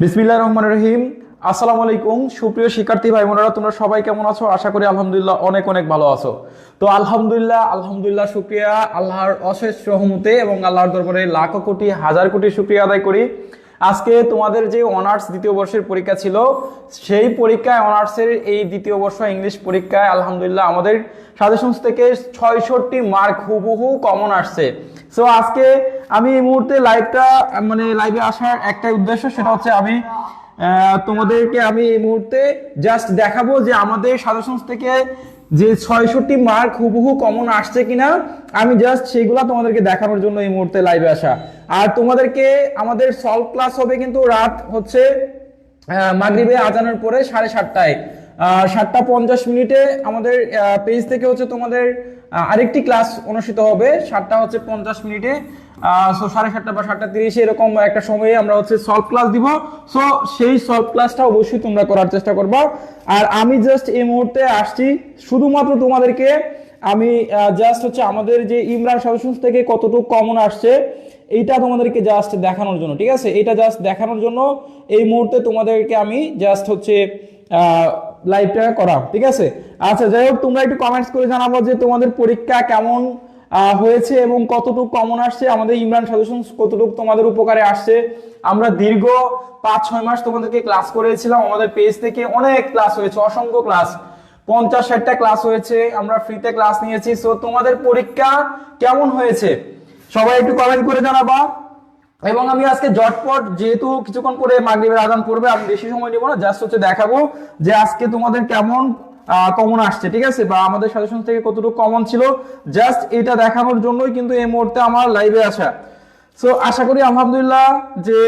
বিসমিল্লাহ রহমান রহিম। আসসালামু আলাইকুম। সুপ্রিয় শিক্ষার্থী ভাই বোনেরা তোমরা সবাই কেমন আছো? আশা করি আলহামদুলিল্লাহ অনেক অনেক ভালো আছো। তো আলহামদুলিল্লাহ আলহামদুলিল্লাহ শুক্রিয়া। আল্লাহর অশেষ রহমতে এবং আল্লাহর দরবারে লাখো কোটি, হাজার কোটি শুক্রিয়া আদায় করি। আজকে তোমাদের যে অনার্স দ্বিতীয় বর্ষের পরীক্ষা ছিল, সেই পরীক্ষায় অনার্সের এই দ্বিতীয় বর্ষ ইংলিশ পরীক্ষায় আলহামদুলিল্লাহ আমাদের সাজেশনস থেকে ছয়ষট্টি মার্ক হুবহু কমন আসছে। সো আজকে আমি এই মুহূর্তে লাইভটা মানে লাইভে আসার একটা উদ্দেশ্য, সেটা হচ্ছে আমি তোমাদেরকে আমি এই মুহূর্তে জাস্ট দেখাবো যে আমাদের সাজেশনস থেকে যে ছয়ষট্টি মার্ক হুবহু কমন আসছে কিনা, আমি জাস্ট সেইগুলা তোমাদেরকে দেখানোর জন্য এই মুহূর্তে লাইভে আসা। আর তোমাদেরকে আমাদের সলভ ক্লাস হবে কিন্তু রাত হচ্ছে মাগরিবে আজানের পরে সাড়ে সাতটায়। সাতটা পঞ্চাশ মিনিটে আমাদের পেজ থেকে হচ্ছে তোমাদের আরেকটি ক্লাস অনুষ্ঠিত হবে, সাতটা হচ্ছে পঞ্চাশ মিনিটে। সো সাড়ে সাতটা বা সাতটা তিরিশে এরকম একটা সময়ে আমরা হচ্ছে সলভ ক্লাস দিব। সো সেই সলভ ক্লাসটা অবশ্যই তোমরা করার চেষ্টা করবা। আর আমি জাস্ট এই মুহূর্তে আসছি, শুধুমাত্র তোমাদেরকে আমি জাস্ট হচ্ছে আমাদের যে ইমরান সলিউশনস থেকে কতটুকু কমন আসছে, এইটা তোমাদেরকে জাস্ট দেখানোর জন্য, ঠিক আছে? এটা জাস্ট দেখানোর জন্য এই মুহূর্তে তোমাদেরকে আমি জাস্ট হচ্ছে লাইভটা করা ঠিক আছে? আচ্ছা যাই হোক, তোমরা একটু কমেন্টস করে জানাব যে তোমাদের পরীক্ষা কেমন হয়েছে এবং কতটুকু কমন আসছে, আমাদের ইমরান সাজেশন কতটুকু তোমাদের উপকারে আসছে। আমরা দীর্ঘ পাঁচ, ছয় মাস তোমাদেরকে ক্লাস করেছিলাম, আমাদের পেজ থেকে অনেক ক্লাস হয়েছে, অসংখ্য ক্লাস পঞ্চাশ, ষাটটা ক্লাস হয়েছে, আমরা ফ্রিতে ক্লাস নিয়েছি। সো তোমাদের পরীক্ষা কেমন হয়েছে? সবাই একটু কমেন্ট করে জানাবা। এবং আমি আজকে জটপট যেহেতু কিছুক্ষণ পরে মাগরিবের আদান পড়বে, আমি বেশি সময় নিব না জাস্ট হচ্ছে দেখাবো যে আজকে তোমাদের কেমন কমন আসছে, ঠিক আছে? বা আমাদের সাজেশন থেকে কতটুকু কমন ছিল জাস্ট এটা দেখানোর জন্যই কিন্তু এই মুহূর্তে আমার লাইভে আসা। সো আশা করি আলহামদুলিল্লাহ যে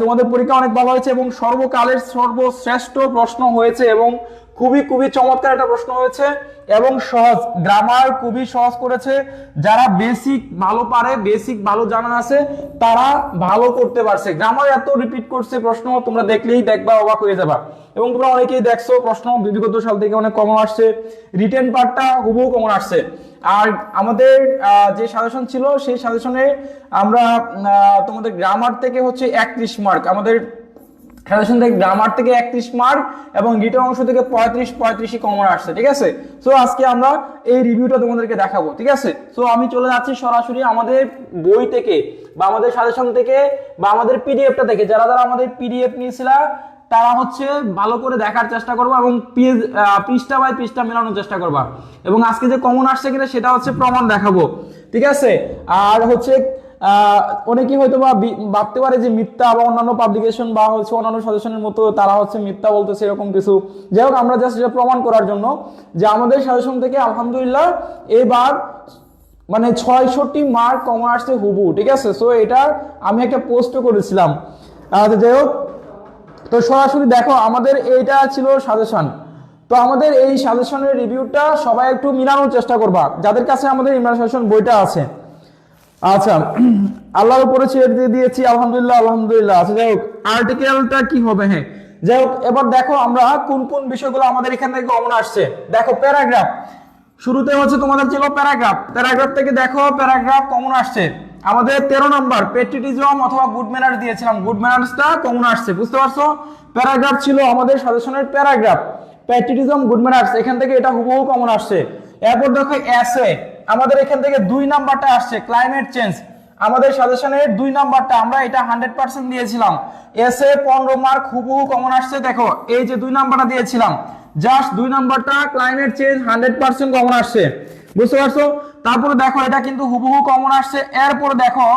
তোমাদের পরীক্ষা অনেক ভালো হয়েছে এবং সর্বকালের সর্বশ্রেষ্ঠ প্রশ্ন হয়েছে এবং খুবই খুবই চমৎকার একটা প্রশ্ন হয়েছে এবং সহজ। গ্রামার খুবই সহজ করেছে। যারা বেসিক ভালো পারে বেসিক ভালো জানা আছে, তারা ভালো করতে পারছে। গ্রামার এত রিপিট করছে প্রশ্ন, তোমরা দেখলেই দেখবা, অবাক হয়ে যাবা। এবং তোমরা অনেকেই দেখছ, প্রশ্ন বিগত সাল থেকে অনেক কমন আসছে। রিটেন পার্টটা হুবহু কমন আসছে। আর আমাদের যে সাজেশন ছিল, সেই সাজেশনে আমরা তোমাদের গ্রামার থেকে হচ্ছে একত্রিশ মার্ক আমাদের সাজেশন থেকে গ্রামার থেকে একত্রিশ মার্ক এবং রিটেন অংশ থেকে পঁয়ত্রিশ, পঁয়ত্রিশই কমন আসছে, ঠিক আছে? সো আজকে আমরা এই রিভিউটা তোমাদেরকে দেখাবো, ঠিক আছে? সো আমি চলে যাচ্ছি সরাসরি আমাদের বই থেকে বা আমাদের সাজেশন থেকে বা আমাদের পিডিএফটা থেকে। যারা যারা আমাদের পিডিএফ নিয়েছিল, তারা হচ্ছে ভালো করে দেখার চেষ্টা করব এবং পেজ পৃষ্ঠা বাই পৃষ্ঠা মেলানোর চেষ্টা করবা। এবং আজকে যে কমন আসছে কিনা সেটা হচ্ছে প্রমাণ দেখাবো, ঠিক আছে? আর হচ্ছে আহ, অনেকেই হয়তো বা ভাবতে পারে যে মিথ্যা বা অন্যান্য পাবলিকেশন বা হচ্ছে অন্যান্য সাজেশনের মতো তারা হচ্ছে মিথ্যা বলতেছে সেরকম কিছু। যাই হোক আমরা জাস্ট এটা প্রমাণ করার জন্য যে আমাদের সাজেশন থেকে আলহামদুলিল্লাহ এবার মানে ছয়ষট্টি মার্ক কমন আসছে হুবু ঠিক আছে? সো এটা আমি একটা পোস্টও করেছিলাম। যাই হোক তো সরাসরি দেখো আমাদের এইটা ছিল সাজেশন তো আমাদের এই সাজেশনের রিভিউটা সবাই একটু মিলানোর চেষ্টা করবা যাদের কাছে আমাদের ইমরান সাজেশন বইটা আছে। আচ্ছা আল্লাহর উপরে ছেড়ে দিয়ে দিয়েছি, আলহামদুলিল্লাহ আলহামদুলিল্লাহ। আচ্ছা যাই হোক আর্টিকেলটা কি হবে হ্যাঁ। যাই হোক, এবার দেখো আমরা কোন কোন বিষয়গুলো আমাদের এখান থেকে কমন আসছে। দেখো প্যারাগ্রাফ শুরুতে হচ্ছে তোমাদের ছিল প্যারাগ্রাফ প্যারাগ্রাফ থেকে দেখো প্যারাগ্রাফ কমন আসছে। আমাদের তেরো নম্বর পেট্রিটিজম অথবা গুড ম্যানার দিয়েছিলাম। গুড ম্যানার্সটা কমন আসছে, বুঝতে পারছ? প্যারাগ্রাফ ছিল আমাদের সাজেশনের প্যারাগ্রাফ প্যাট্রিটিজম গুড ম্যানার্স এখান থেকে এটা হুবহু কমন আসছে। এরপর দেখো এসে আমাদের এখান থেকে দুই নাম্বারটা আসছে ক্লাইমেট চেঞ্জ আমাদের সাজেশনের দুই নাম্বারটা, আমরা এটা হান্ড্রেড পার্সেন্ট দিয়েছিলাম। এসে পনেরো মার্ক হুবহু কমন আসছে, দেখো, এই যে দুই নাম্বারটা দিয়েছিলাম। জাস্ট দুই নাম্বারটা climate change hundred percent common আসছে। বুঝতে পারছ? তারপরে দেখো, এটা কিন্তু হুবহু কমন আসছে। এরপরে দেখো,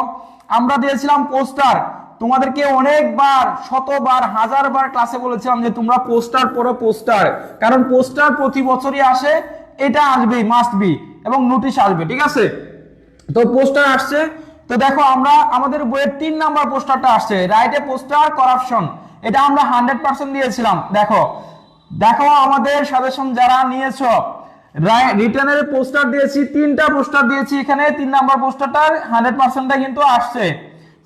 আমরা দিয়েছিলাম পোস্টার তোমাদেরকে অনেকবার, শতবার, হাজারবার ক্লাসে বলেছিলাম যে তোমরা পোস্টার পড়ো পোস্টার কারণ পোস্টার প্রতি বছরই আসে, এটা আসবেই মাস্ট বি এবং নোটিশ আসবে, ঠিক আছে? তো পোস্টার আসছে। তো দেখো আমরা, আমাদের বইয়ের তিন নাম্বার পোস্টারটা আসছে। রাইটে পোস্টার করাপশন এটা আমরা হান্ড্রেড পার্সেন্ট দিয়েছিলাম। দেখো দেখো আমাদের সাজেশন যারা নিয়েছো রিটার্নের পোস্টার দিয়েছি, তিনটা পোস্টার দিয়েছি এখানে, তিন নাম্বার পোস্টারটার হান্ড্রেড পার্সেন্টটা কিন্তু আসছে।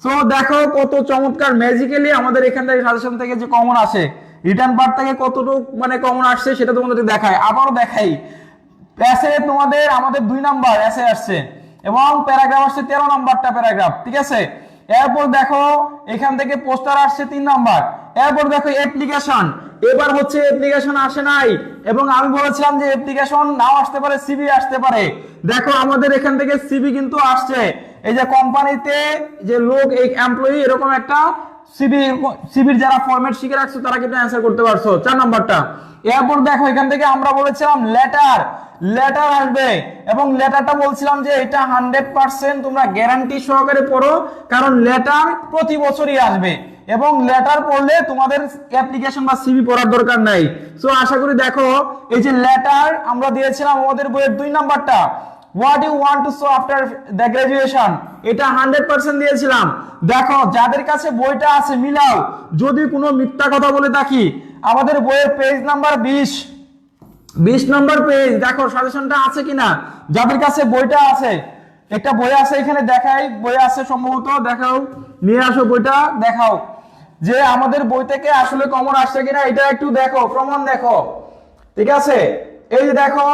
তো দেখো কত চমৎকার ম্যাজিক্যালি আমাদের এখান থেকে সাজেশন থেকে যে কমন আসে। রিটার্ন পার্ট থেকে কতটুকু মানে কমন আসছে সেটা তোমাদের দেখায়। আবারও দেখাই। এসে তোমাদের, আমাদের দুই নাম্বার এসে আসছে। এবং প্যারাগ্রাফ আসছে তেরো নাম্বারটা প্যারাগ্রাফ ঠিক আছে? এরপর দেখো, এখান থেকে পোস্টার আসছে তিন নাম্বার। এরপর দেখো অ্যাপ্লিকেশন এবার হচ্ছে অ্যাপ্লিকেশন আসে নাই। এবং আমি বলেছিলাম যে অ্যাপ্লিকেশন নাও আসতে পারে সিবি আসতে পারে। দেখো, আমাদের এখান থেকে সিবি কিন্তু আসছে। এই যে কোম্পানিতে যে লোক, এই এমপ্লয়ি এরকম একটা সিবি, সিবির যারা ফরম্যাট শিখে রাখছো, তারা কিন্তু অ্যান্সার করতে পারছ। চার নাম্বারটা। এরপর দেখো, এখান থেকে আমরা বলেছিলাম লেটার লেটার আসবে। এবং লেটারটা বলছিলাম যে এটা হান্ড্রেড পার্সেন্ট তোমরা গ্যারান্টি সহকারে পড়ো, কারণ লেটার প্রতি বছরই আসবে। এবং লেটার পড়লে তোমাদের অ্যাপ্লিকেশন বা সিভি পড়ার দরকার নাই। সো আশা করি দেখো, এই যে লেটার আমরা দিয়েছিলাম আমাদের বইয়ের দুই নাম্বারটা। What you want to show after the graduation এটা হান্ড্রেড পার্সেন্ট দিয়েছিলাম। দেখো, যাদের কাছে বইটা আছে, মিলাও। যদি কোনো মিথ্যা কথা বলে থাকি, আমাদের বইয়ের পেজ নাম্বার বিশ। বিশ নম্বর পেজ দেখো সাজেশনটা আছে কিনা? যাদের কাছে বইটা আছে, একটা বই আছে এখানে দেখাই। বই আছে সম্ভবত, দেখাও। নিয়ে আসো বইটা, দেখাও। যে আমাদের বই থেকে আসলে কমন আসছে কিনা, এটা একটু দেখো, প্রমাণ দেখো। ঠিক আছে? এই যে দেখো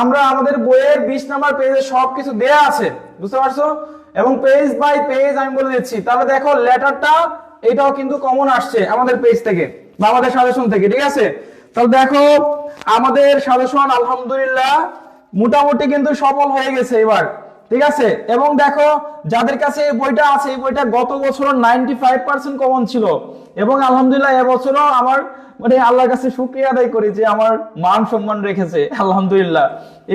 আমরা আমাদের বইয়ের বিশ নাম্বার পেজে সবকিছু দেয়া আছে, বুঝতে পারছ? এবং পেজ বাই পেজ আমি বলে দিচ্ছি। তাহলে দেখো, লেটারটা, এটাও কিন্তু কমন আসছে আমাদের পেজ থেকে বা আমাদের সাজেশন থেকে, ঠিক আছে? তাহলে দেখো, আমাদের সাজেশন আলহামদুলিল্লাহ, মোটামুটি কিন্তু সফল হয়ে গেছে এবার। ঠিক আছে? এবং দেখো, যাদের কাছে এই বইটা আছে, এই বইটা গত বছর নাইনটি ফাইভ পার্সেন্ট কমন ছিল। এবং আলহামদুলিল্লাহ এবছরও আমার মানে আল্লাহর কাছে শুক্রিয়া আদায় করি যে আমার মান সম্মান রেখেছে, আলহামদুলিল্লাহ।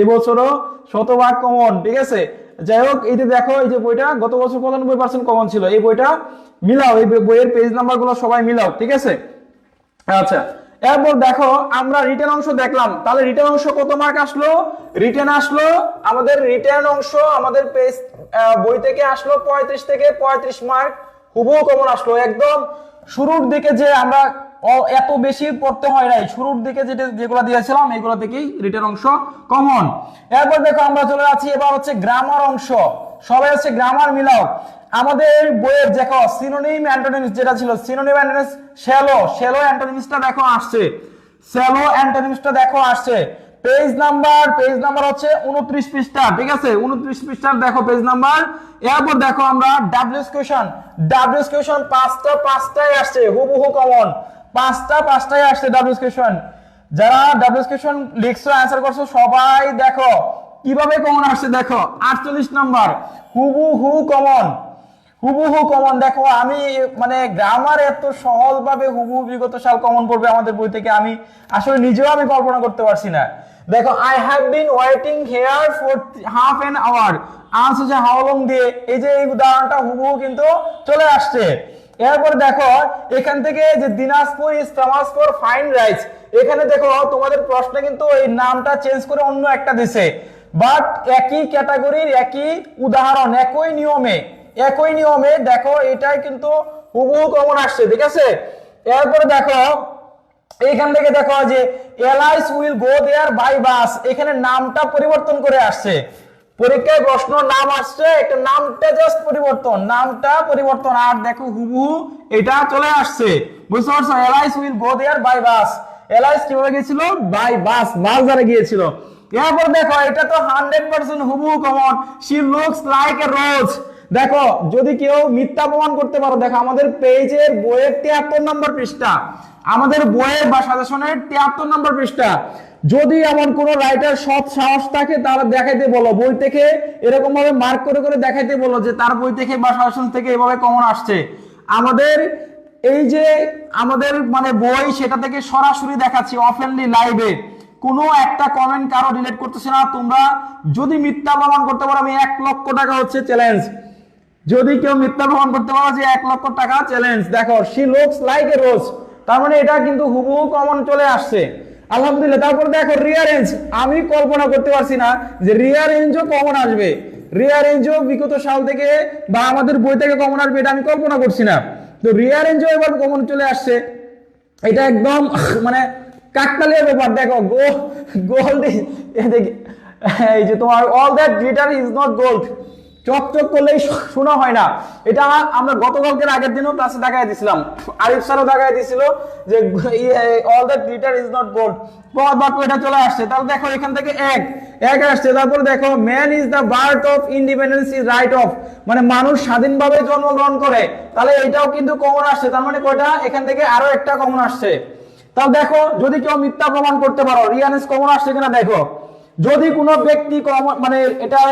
এবছরও শতভাগ কমন ঠিক আছে? যাই হোক, এই যে দেখো, এই যে বইটা গত বছর পঁচানব্বই পার্সেন্ট কমন ছিল। এই বইটা মিলাও, এই বইয়ের পেজ নাম্বার সবাই মিলাও, ঠিক আছে? আচ্ছা এরপর দেখো, আমরা রিটার্ন অংশ দেখলাম। তাহলে রিটার্ন অংশ কত মার্ক আসলো? রিটার্ন আসলো আমাদের রিটার্ন অংশ, আমাদের পেজ বই থেকে আসলো পঁয়ত্রিশ থেকে পঁয়ত্রিশ মার্ক হুবহু কমন আসলো। একদম শুরুর দিকে যে আমরা এত বেশি পড়তে হয় নাই, শুরুর দিকে যেটা, যেগুলো দিয়েছিলাম, এগুলো থেকেই রিটার্ন অংশ কমন এরপর দেখো আমরা চলে যাচ্ছি, এবার হচ্ছে গ্রামার অংশ। সবাই হচ্ছে গ্রামার মিলাও। আমাদের বইয়ের দেখো সিনোনিম অ্যান্টোনিমস যেটা ছিল সিনোনিম অ্যান্টোনিমস শ্যালো শ্যালো অ্যান্টোনিমসটা দেখো আসছে। শ্যালো অ্যান্টোনিমসটা দেখো আসছে। পেজ নাম্বার পেজ নাম্বার হচ্ছে উনত্রিশ পৃষ্ঠা, ঠিক আছে? উনত্রিশ পৃষ্ঠার দেখো পেজ নাম্বার এরপর দেখো আমরা ডাব্লিউএস কোয়েশন ডাব্লিউএস কোয়েশন পাঁচটা পাঁচটায় আসছে, হুবহু কমন পাঁচটা পাঁচটায় আসছে ডাব্লিউএস কোয়েশন যারা ডাব্লিউএস কোয়েশন লিখছো অ্যান্সার করছ, সবাই দেখো। কীভাবে কমন আসছে দেখো, আটচল্লিশ নাম্বার হুবু হু কমন হুবহু কমন দেখো, আমি মানে গ্রামার এত সহজ ভাবে হুবহু বিগত সাল কমন পড়বে আমাদের বই থেকে, আমি আসলে নিজেও আমি কল্পনা করতে পারছি না। দেখো I have been waiting here for half an hour আনস হচ্ছে হাউ লং দিয়ে, এই যে এই উদাহরণটা হুবহু কিন্তু চলে আসছে। এরপর দেখো, এখান থেকে যে দিনাজপুর ফর ফাইন রাইস এখানে দেখো, তোমাদের প্রশ্নে কিন্তু এই নামটা চেঞ্জ করে অন্য একটা দিছে। বাট একই ক্যাটাগরির একই উদাহরণ, একই নিয়মে একই নিয়মে দেখো এটাই কিন্তু হুবহু কমন আসছে, ঠিক আছে? এরপরে দেখো, এইখান থেকে দেখো যে এলাইস will go there by bus এখানে নামটা পরিবর্তন করে আসছে। পরীক্ষায় প্রশ্ন নাম আসছে, একটা নামটা জাস্ট পরিবর্তন, নামটা পরিবর্তন। আর দেখো হুবহু এটা চলে আসছে। বুঝতে পারছ? এলাইস will go there by bus এলাইস কীভাবে গিয়েছিল? বাই বাস বাস দ্বারা গিয়েছিল। এরপর দেখো এটা তো হান্ড্রেড পার্সেন্ট হুবহু common she looks like a rose দেখো যদি কেউ মিথ্যা প্রমাণ করতে পারো দেখো আমাদের পেজের বইয়ের তিয়াত্তর নম্বর পৃষ্ঠা আমাদের বইয়ের বা সাজেশনের তিয়াত্তর নম্বর পৃষ্ঠা। যদি এমন কোন রাইটার সৎ সাহস থাকে তাহলে দেখাইতে বলো। বই থেকে এরকম ভাবে মার্ক করে করে দেখাইতে বলো যে, তার বই থেকে বা সাজেশন থেকে এভাবে কমন আসছে। আমাদের এই যে, আমাদের মানে বই, সেটা থেকে সরাসরি দেখাচ্ছি অফেনলি লাইভে কোনো একটা কমেন্ট কারও রিলেট করতেছে না। তোমরা যদি মিথ্যা প্রমাণ করতে পারো, আমি এক লক্ষ টাকা হচ্ছে চ্যালেঞ্জ যদি কেউ মিথ্যা প্রমাণ করতে পারো যে এক লক্ষ টাকা চ্যালেঞ্জ দেখো she looks like a rose তার মানে এটা কিন্তু হুবহু কমন চলে আসছে। আলহামদুলিল্লাহ, তারপর দেখো রিয়ারেঞ্জ আমি কল্পনা করতে পারছি না যে রিয়ারেঞ্জও কমন আসবে। রিয়ারেঞ্জও বিগত সাল থেকে বা আমাদের বই থেকে কমন আসবে, এটা আমি কল্পনা করছি না। তো রিয়ারেঞ্জও এবার কমন চলে আসছে। এটা একদম মানে কাকতালীয় ব্যাপার, দেখো গো গোল্ড এই যে তোমার all that glitter is not gold চকচক করলেই শোনা হয় না। এটা আমরা গতকালকের আগের দিনও ক্লাসে দেখাই দিছিলাম। আরিফ স্যারও দেখাই দিছিল যে all that glitter is not gold পদ বাক্য এটা চলে আসছে। তাহলে দেখো, এখান থেকে এক এক আসছে। তারপর দেখো man is the birth of independence is right of মানে মানুষ স্বাধীনভাবে জন্মগ্রহণ করে। তাহলে এটাও কিন্তু কমন আসছে। তার মানে কয়টা? এখান থেকে আরও একটা কমন আসছে। তাহলে দেখো, যদি কেউ মিথ্যা প্রমাণ করতে পারো, রিয়ানেস কমন আসছে কিনা দেখো। যদি কোনো ব্যক্তি মানে এটার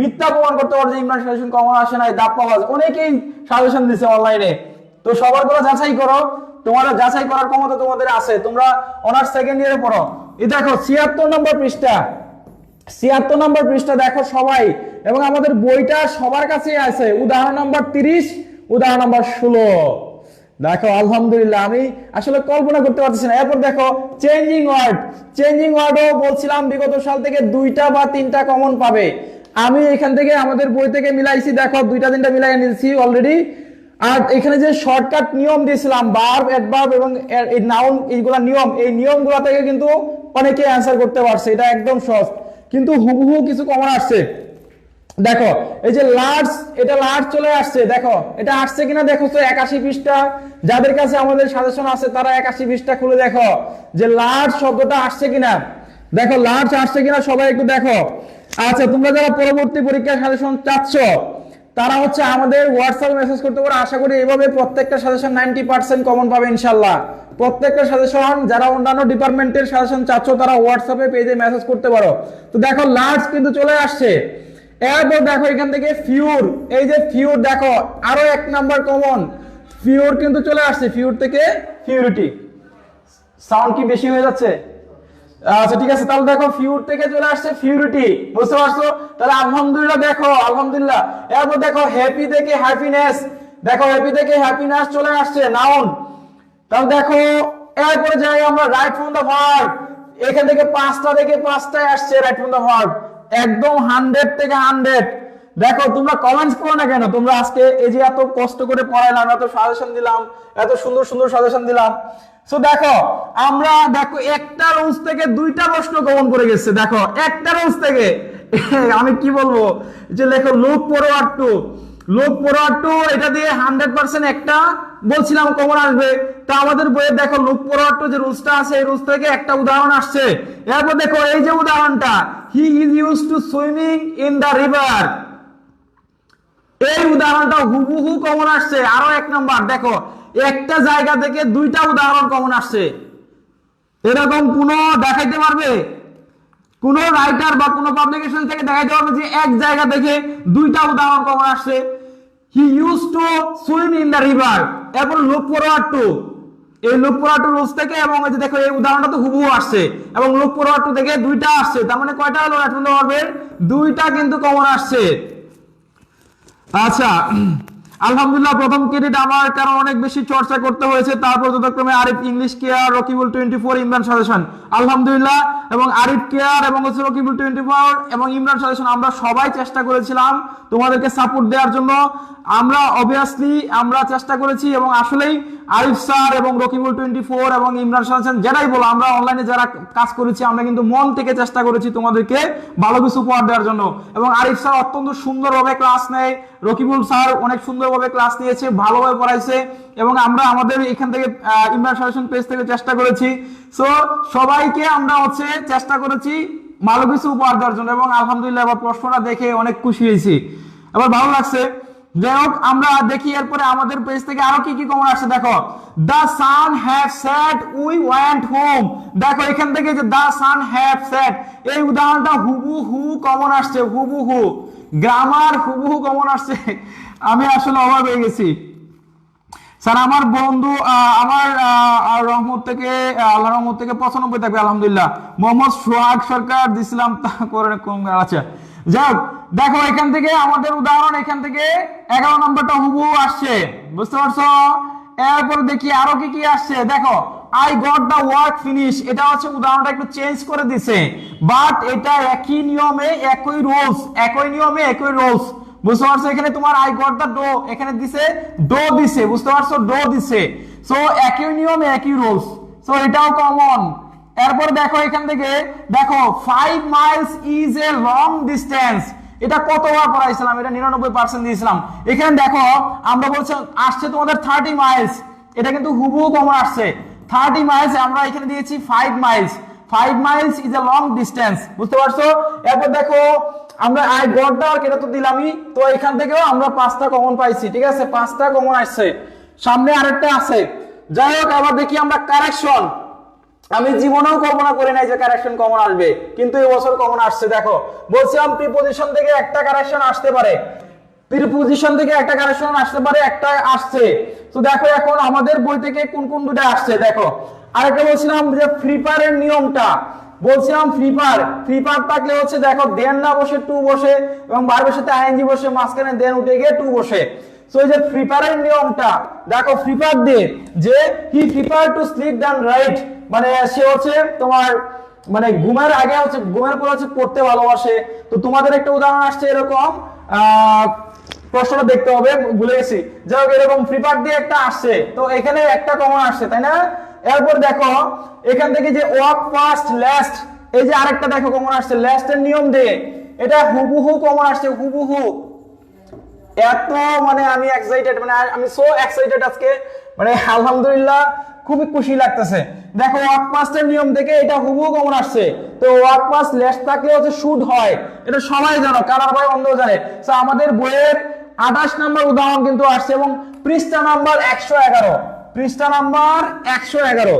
মিথ্যা প্রমাণ করতে পারো যে ইমরান সাজেশন কমন আসে নাই, দাপ পাওয়া যায় অনেকেই সাজেশন দিছে অনলাইনে তো সবারগুলো যাচাই করো তোমার যাচাই করার ক্ষমতা তোমাদের আছে, তোমরা অনার্স সেকেন্ড ইয়ারে পড়ো। এই দেখো, ছিয়াত্তর নম্বর পৃষ্ঠা। ছিয়াত্তর নম্বর পৃষ্ঠা দেখো সবাই, এবং আমাদের বইটা সবার কাছেই আছে। উদাহরণ নম্বর তিরিশ, উদাহরণ নম্বর ষোলো। দেখো, আলহামদুলিল্লাহ, আমি আসলে কল্পনা করতে পারতেছি না। এরপর দেখো চেঞ্জিং ওয়ার্ড চেঞ্জিং ওয়ার্ডও বলছিলাম, বিগত সাল থেকে দুইটা বা তিনটা কমন পাবে। আমি এখান থেকে আমাদের বই থেকে মিলাইছি, দেখো, দুইটা তিনটা মিলাই নিয়েছি অলরেডি আর এখানে যে শর্টকাট নিয়ম দিয়েছিলাম বার্ব অ্যাডভার্ব এবং এই নাউন এইগুলা নিয়ম, এই নিয়মগুলা থেকে কিন্তু অনেকে অ্যান্সার করতে পারছে, এটা একদম সহজ। কিন্তু হুবহু কিছু কমন আসছে। দেখো, এই যে লার্জ এটা লার্জ চলে আসছে, দেখো, এটা আসছে কিনা দেখো তো একাশি পৃষ্ঠা। যাদের কাছে আমাদের সাজেশন আছে, তারা একাশি পৃষ্ঠা খুলে দেখো যে লার্জ শব্দটা আসছে কিনা। দেখো লার্জ আসছে কিনা সবাই একটু দেখো। আচ্ছা তোমরা যারা পরবর্তী পরীক্ষার সাজেশন চাচ্ছ, তারা হচ্ছে আমাদের হোয়াটসঅ্যাপে মেসেজ করতে পারো। আশা করি এভাবে প্রত্যেকটা সাজেশন নাইনটি পার্সেন্ট কমন পাবে ইনশাল্লাহ প্রত্যেকটা সাজেশন যারা অন্যান্য ডিপার্টমেন্টের সাজেশন চাচ্ছ, তারা হোয়াটসঅ্যাপে পেজে মেসেজ করতে পারো। তো দেখো লার্জ কিন্তু চলে আসছে। এরপর দেখো এখান থেকে ফিউর এই যে ফিউর দেখো, আরও এক নাম্বার কমন ফিউর কিন্তু চলে আসছে ফিউর থেকে ফিউরিটি সাউন্ড কি বেশি হয়ে যাচ্ছে? আচ্ছা ঠিক আছে, তাহলে দেখো ফিউর থেকে চলে আসছে ফিউরিটি বুঝতে পারছ? তাহলে আলহামদুলিল্লাহ দেখো, আলহামদুলিল্লাহ। এরপর দেখো হ্যাপি থেকে হ্যাপিনেস দেখো হ্যাপি থেকে হ্যাপিনেস চলে আসছে নাউন তাহলে দেখো, এরপরে যাই আমরা রাইট ফ্রম দ্য ভার্ব এখান থেকে পাঁচটা থেকে পাঁচটায় আসছে রাইট ফ্রম দ্য ভার্ব একদম হান্ড্রেড থেকে হান্ড্রেড দেখো, তোমরা কমেন্টস করো না কেন? তোমরা আজকে এই যে এত কষ্ট করে পড়াইলাম, এত সাজেশন দিলাম, এত সুন্দর সুন্দর সাজেশন দিলাম। দেখো, আমরা, দেখো, একটা রোজ থেকে দুইটা প্রশ্ন গ্রহণ করে গেছে। দেখো, একটা রোজ থেকে। আমি কি বলব? যে লেখো পড়ো আর টু লুক ফরওয়ার্ড টু এটা দিয়ে হান্ড্রেড পার্সেন্ট একটা বলছিলাম কমন আসবে। তা আমাদের বইয়ে দেখো, লুক ফরওয়ার্ড টু যে রুলসটা আছে, এই রুলস থেকে একটা উদাহরণ আসছে। এরপর দেখো, এই যে উদাহরণটা he is use to swimming in the river এই উদাহরণটা হুবহু কমন আসছে। আরও এক নাম্বার দেখো, একটা জায়গা থেকে দুইটা উদাহরণ কমন আসছে। এরকম কোন দেখাইতে পারবে? কোন রাইটার বা কোন পাবলিকেশন থেকে দেখাইতে পারবে যে এক জায়গা থেকে দুইটা উদাহরণ কমন আসছে। He use to swim in the river এবং লুক ফরওয়ার্ড টু। এই লুক টু রুলস থেকে এবং এই যে দেখো, এই উদাহরণটা তো হুবহু আসছে। এবং লুক ফরওয়ার্ড টু থেকে দুইটা আসছে। তার মানে কয়টা হলো? পারবে দুইটা কিন্তু কমন আসছে। আচ্ছা আলহামদুলিল্লাহ, প্রথম ক্রেডিট আমার কারণ অনেক বেশি চর্চা করতে হয়েছে। তারপর যথাক্রমে Arif English care Rakibul twenty four Imran suggestion আলহামদুলিল্লাহ, এবং আরিফ কেয়ার এবং হচ্ছে রকিবুল টোয়েন্টি ফোর এবং ইমরান সাজেশন আমরা সবাই চেষ্টা করেছিলাম তোমাদেরকে সাপোর্ট দেওয়ার জন্য। আমরা অবভিয়াসলি আমরা চেষ্টা করেছি এবং আসলেই আরিফ স্যার এবং রকিবুল টোয়েন্টি ফোর এবং ইমরান সাজেশন যারাই বলো, আমরা অনলাইনে যারা কাজ করেছি, আমরা কিন্তু মন থেকে চেষ্টা করেছি তোমাদেরকে ভালো কিছু উপহার দেওয়ার জন্য। এবং আরিফ স্যার অত্যন্ত সুন্দরভাবে ক্লাস নেয়। রকিবুল স্যার অনেক সুন্দরভাবে ক্লাস নিয়েছে, ভালোভাবে পড়াইছে এবং আমরা আমাদের এখান থেকে ইমরান পেজ থেকে চেষ্টা করেছি। সো সবাইকে আমরা হচ্ছে চেষ্টা করেছি ভালো কিছু উপহার দেওয়ার জন্য এবং আলহামদুলিল্লাহ এবার প্রশ্নটা দেখে অনেক খুশি হয়েছি। এবার ভালো লাগছে। যাই হোক, আমরা দেখি এরপরে আমাদের পেজ থেকে আরও কি কি কমন আসছে। দেখো the sun have we home দেখো, এখান থেকে যে দা সান হ্যাভ এই উদাহরণটা হুবু হু কমন আসছে হুবু হু গ্রামার হুবহু কমন আসছে। আমি আসলে অবাক হয়ে গেছি। স্যার, আমার বন্ধু আমার রহমত থেকে আল্লাহ রহমত থেকে পঁচানব্বই থাকবে, আলহামদুলিল্লাহ। মোহাম্মদ সোহাগ সরকার দিছিলাম, তা করে কম আচ্ছা যাই দেখো, এখান থেকে আমাদের উদাহরণ, এখান থেকে এগারো নম্বরটা হুবু আসছে। বুঝতে পারছ? এরপর দেখি আরও কি কি আসছে। দেখো I got the work finish এটা হচ্ছে উদাহরণটা, একটু চেঞ্জ করে দিছে। বাট এটা একই নিয়মে একই রুলস একই নিয়মে একই রুলস বুঝতে পারছ? এখানে তোমার আই গট দা ডো এখানে দিছে ডো দিছে। বুঝতে পারছ? ডো দিছে। সো একই নিয়মে একই রুলস সো এটাও কমন এরপর দেখো এখান থেকে, দেখো five miles is a long distance এটা কতবার পড়াইছিলাম? এটা নিরানব্বই পার্সেন্ট দিয়েছিলাম। এখানে দেখো, আমরা বলছি, আসছে তোমাদের থার্টি মাইলস এটা কিন্তু হুবহু কমন আসছে। থার্টি মাইলস আমরা এখানে দিয়েছি five miles five miles is a long distance বুঝতে পারছ? এরপর দেখো, আমরা আই গড়টা আর কেটে তো দিলামই। তো এখান থেকেও আমরা পাঁচটা কমন পাইছি, ঠিক আছে? পাঁচটা কমন আসছে। সামনে আরেকটা আছে। যাই হোক, আবার দেখি আমরা কারেকশন আমি জীবনেও কল্পনা করি নাই যে কারেকশন কমন আসবে, কিন্তু এই বছর কমন আসছে, দেখো। বলছিলাম প্রিপোজিশন থেকে একটা কারেকশন আসতে পারে। প্রিপোজিশন থেকে একটা কারেকশন আসতে পারে, একটা আসছে। তো দেখো এখন আমাদের বই থেকে কোন কোন দুটো আসছে দেখো। আরেকটা বলছিলাম যে ফ্রি ফায়ারের নিয়মটা। বলছিলাম ফ্রি ফায়ার ফ্রি ফায়ার থাকলে হচ্ছে দেখো দেন না বসে টু বসে এবং বারবার সাথে আইএনজি বসে মাঝখানে দেন উঠে গিয়ে টু বসে। সো এই যে ফ্রি ফায়ারের নিয়মটা দেখো ফ্রি ফায়ার দিয়ে যে he fire to sleep than right মানে সে হচ্ছে তোমার মানে ঘুমের আগে হচ্ছে ঘুমের পর হচ্ছে পড়তে ভালোবাসে। তো তোমাদের একটা উদাহরণ আসছে এরকম আহ, প্রশ্নটা দেখতে হবে, ভুলে গেছি। যাই হোক, এরকম ফ্রি দিয়ে একটা আসছে। তো এখানে একটা কমন আসছে, তাই না? এরপর দেখো, এখান থেকে যে ওয়াক ফার্স্ট লাস্ট এই যে আরেকটা দেখো কমন আসছে লাস্টের নিয়ম দিয়ে। এটা হুবহু কমন আসছে, হুবহু। এত মানে আমি এক্সাইটেড মানে আমি সো এক্সাইটেড আজকে। মানে আলহামদুলিল্লাহ খুবই খুশি লাগতেছে। দেখো ওয়াক পাস্টের নিয়ম দেখে এটা হুবহু কমন আসছে। তো ওয়াক পাস লেস থাকলে হচ্ছে শুট হয়। এটা সবাই জানো, কানার ভাই অন্ধ জানে। তো আমাদের বইয়ের আঠাশ নাম্বার উদাহরণ কিন্তু আসছে এবং পৃষ্ঠা নাম্বার একশো এগারো। পৃষ্ঠা নাম্বার একশো এগারো।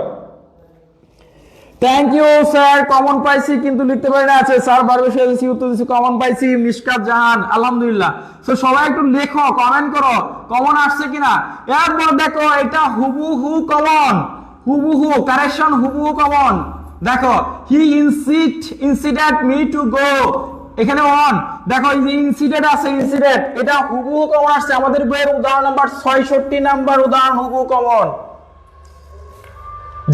থ্যাংক ইউ স্যার কমন পাইছি কিন্তু লিখতে পারি না। আছে স্যার বারবার সেরেছি উত্তর দিচ্ছি কমন পাইছি মিসকাত জাহান, আলহামদুলিল্লাহ। তো সবাই একটু লেখো কমেন্ট করো কমন আসছে কিনা? এরপর দেখো, এটা হুবহু কমন হুবহু কারেকশন হুবহু কমন দেখো he insist incident me to go এখানে অন দেখো ইনসিডেন্ট আছে ইনসিডেন্ট এটা হুবহু কমন আসছে। আমাদের বইয়ের উদাহরণ নাম্বার ছয়ষট্টি নাম্বার উদাহরণ হুবহু কমন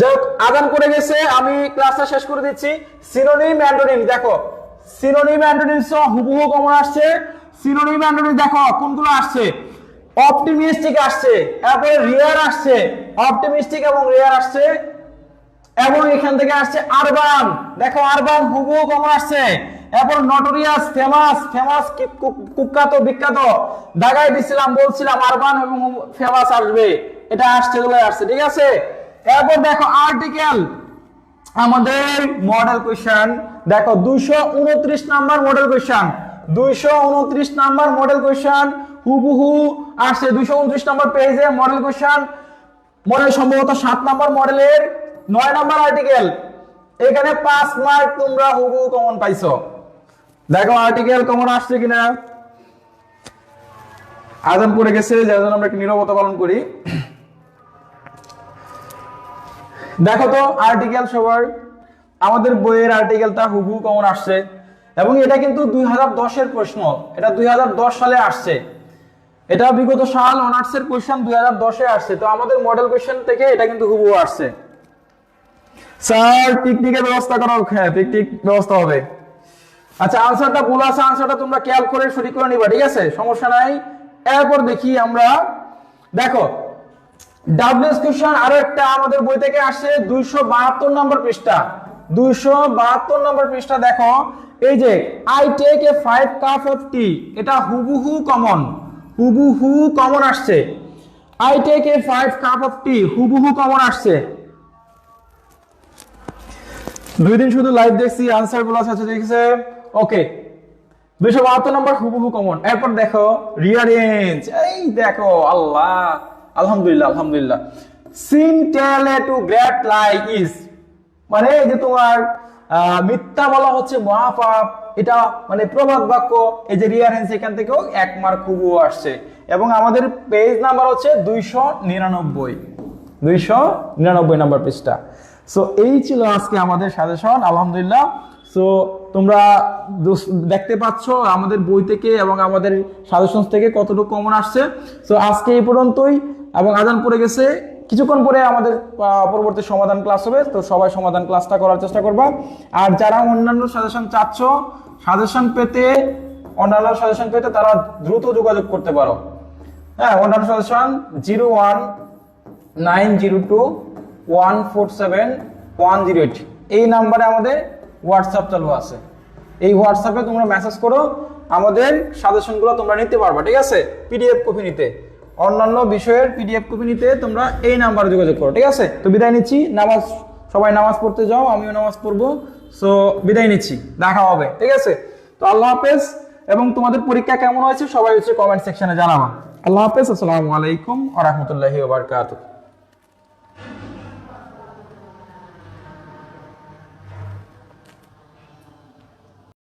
যাই আদান করে গেছে, আমি ক্লাসটা শেষ করে দিচ্ছি। সিনোনিম অ্যান্টোনিম দেখো। সিনোনিম অ্যান্টোনিম সহ হুবহু কমন আসছে। সিনোনিম অ্যান্টোনিম দেখো, কোনগুলো আসছে? অপটিমিস্টিক আসছে তারপরে রিয়ার আসছে। অপটিমিস্টিক এবং রিয়ার আসছে। এবং এখান থেকে আসছে আরবান দেখো আরবান হুবহু কমন আসছে। এরপর নটোরিয়াস ফেমাস ফেমাস কুখ্যাত, বিখ্যাত। দাগাই দিছিলাম, বলছিলাম আরবান এবং ফেমাস আসবে। এটা আসছে আসছে, ঠিক আছে? এরপর দেখো আর্টিকেল আমাদের মডেল কোয়েশ্চেন দেখো দুইশো উনত্রিশ নাম্বার মডেল কোয়েশ্চেন দুইশো উনত্রিশ নাম্বার মডেল কোয়েশ্চেন হুবহু আসছে। দুইশো উনত্রিশ নাম্বার পেজে মডেল কোয়েশ্চেন মডেল সম্ভবত সাত নাম্বার মডেলের নয় নাম্বার আর্টিকেল এখানে পাঁচ মার্ক তোমরা হুবহু কমন পাইছো। দেখো আর্টিকেল কমন আসছে কিনা? আজান পড়ে গেছে, যার জন্য আমরা একটু নিরবতা পালন করি। দেখো তো আর্টিকেল সবার। আমাদের বইয়ের আর্টিকেলটা হুবহু কমন আসছে? এবং এটা কিন্তু দুই হাজার দশের প্রশ্ন। এটা দুই হাজার দশ সালে আসছে। এটা বিগত সাল অনার্সের কোয়েশ্চেন দুই হাজার দশে আসছে। তো আমাদের মডেল কোয়েশ্চেন থেকে এটা কিন্তু হুবহু আসছে। স্যার পিকনিকের ব্যবস্থা করা। হ্যাঁ পিকনিক ব্যবস্থা হবে। আচ্ছা আনসারটা ভুল আছে। আনসারটা তোমরা খেয়াল করে সঠিক করে নিবা, ঠিক আছে? সমস্যা নাই। এরপর দেখি আমরা। দেখো ডাব্লিউএস কোশ্চেন আরও একটা আমাদের বই থেকে আসে দুইশো বাহাত্তর নম্বর পৃষ্ঠা। দুইশো বাহাত্তর নম্বর পৃষ্ঠা দেখো, এই যে I take a five cup of tea এটা হুবহু কমন হুবহু কমন আসছে। I take a five cup of tea হুবহু কমন আসছে। দুই দিন শুধু লাইভ দেখছি আনসারগুলো আছে দেখছে। ওকে দুইশো বাহাত্তর নম্বর হুবহু কমন এরপর দেখো রিয়ারেঞ্জ এই দেখো, আল্লাহ। আলহামদুলিল্লাহ আলহামদুলিল্লাহ। সিন টেলে টু গ্রেট লাই ইজ মানে এই যে তোমার মিথ্যা বলা হচ্ছে মহাপাপ, এটা মানে প্রবাদ বাক্য, এই যে রিয়ারেন্স এখান থেকেও এক মার্ক হুবহু আসছে। এবং আমাদের পেজ নাম্বার হচ্ছে দুইশো নিরানব্বই। দুইশো নিরানব্বই নাম্বার পেজটা সো এই ছিল আজকে আমাদের সাজেশন আলহামদুলিল্লাহ। সো তোমরা দেখতে পাচ্ছ আমাদের বই থেকে এবং আমাদের সাজেশন থেকে কতটুকু কমন আসছে। সো আজকে এই পর্যন্তই এবং আদান পড়ে গেছে। কিছুক্ষণ পরে আমাদের পরবর্তী সমাধান ক্লাস হবে। তো সবাই সমাধান ক্লাসটা করার চেষ্টা করবা। আর যারা অন্যান্য সাজেশন চাচ্ছ, সাজেশন পেতে, অন্যান্য সাজেশন পেতে তারা দ্রুত যোগাযোগ করতে পারো। হ্যাঁ অন্যান্য suggestion zero one nine zero two one four seven one zero eight এই নাম্বারে আমাদের হোয়াটসঅ্যাপ চালু আছে। এই হোয়াটসঅ্যাপে তোমরা মেসেজ করো, আমাদের সাজেশনগুলো তোমরা নিতে পারবা, ঠিক আছে? পিডিএফ কপি নিতে। অন্যান্য বিষয়ের পিডিএফ কপি নিতে তোমরা এই নাম্বারে যোগাযোগ করো, ঠিক আছে? তো বিদায় নিচ্ছি। নামাজ, সবাই নামাজ পড়তে যাও, আমিও নামাজ পড়ব। সো বিদায় নিচ্ছি। দেখা হবে, ঠিক আছে? তো আল্লাহ হাফেজ, এবং তোমাদের পরীক্ষা কেমন হয়েছে সবাই হচ্ছে কমেন্ট সেকশনে জানাবা। আল্লাহ হাফেজ, আসসালামু আলাইকুম আ রহমতুল্লাহি